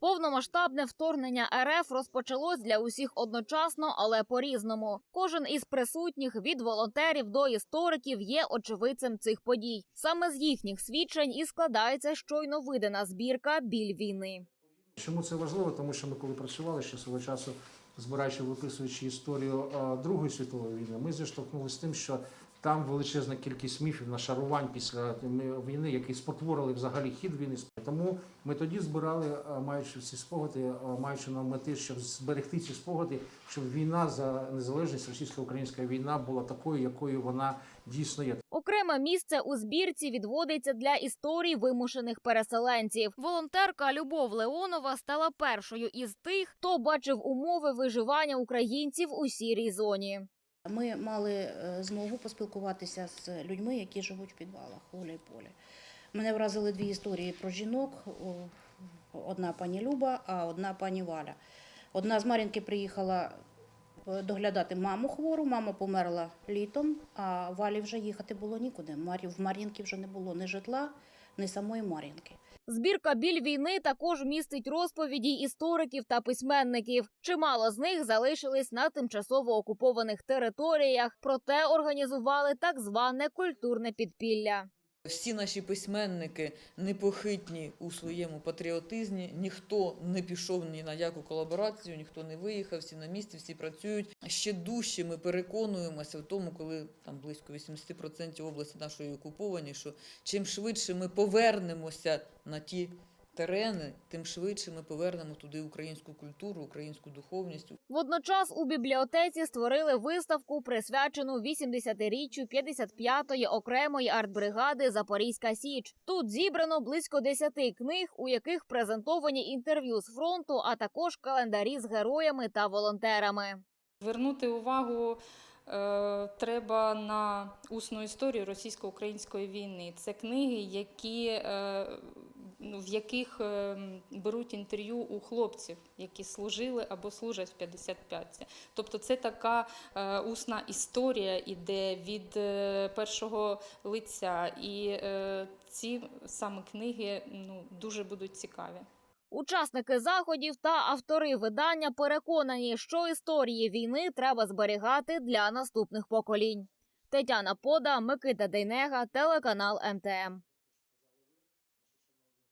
Повномасштабне вторгнення РФ розпочалось для усіх одночасно, але по-різному. Кожен із присутніх від волонтерів до істориків є очевидцем цих подій. Саме з їхніх свідчень і складається щойно видана збірка Біль війни. Чому це важливо? Тому що ми коли працювали ще свого часу, збираючи, виписуючи історію е, Другої світової війни, ми зіштовхнулися з тим, що там величезна кількість міфів нашарувань після війни, які спотворили взагалі хід війни. Тому ми тоді збирали, е, маючи ці спогади, е, маючи на мети, щоб зберегти ці спогади, щоб війна за незалежність, російсько-українська війна була такою, якою вона дійсно є. Окреме місце у збірці відводиться для історій вимушених переселенців. Волонтерка Любов Леонова стала першою із тих, хто бачив умови виживання українців у сірій зоні. Ми мали е, змогу поспілкуватися з людьми, які живуть в підвалах у Гуляйполі. Мене вразили дві історії про жінок. Одна пані Люба, а одна пані Валя. Одна з Мар'їнки приїхала е, доглядати маму хвору, мама померла літом, а Валі вже їхати було нікуди. В Мар'їнки вже не було ні житла, ні самої Мар'їнки. Збірка біль війни також містить розповіді істориків та письменників. Чимало з них залишились на тимчасово окупованих територіях, проте організували так зване культурне підпілля. Всі наші письменники непохитні у своєму патріотизмі. Ніхто не пішов ні на яку колаборацію, ніхто не виїхав, всі на місці, всі працюють. Ще дужче ми переконуємося в тому, коли там близько 80% області нашої окуповані, що чим швидше ми повернемося на ті терени, тим швидше ми повернемо туди українську культуру, українську духовність, Водночас у бібліотеці створили виставку, присвячену 80-річчю 55-ї окремої артбригади Запорізька Січ. Тут зібрано близько 10 книг, у яких презентовані інтерв'ю з фронту, а також календарі з героями та волонтерами. Звернути увагу е, треба на усну історію російсько-української війни. Це книги, які, е, в яких е, беруть інтерв'ю у хлопців, які служили або служать в 55-ці. Тобто це така е, усна історія іде від е, першого лиця. І ці саме книги ну, дуже будуть цікаві. Учасники заходів та автори видання переконані, що історії війни треба зберігати для наступних поколінь. Тетяна Пода, Микита Дейнега, телеканал МТМ.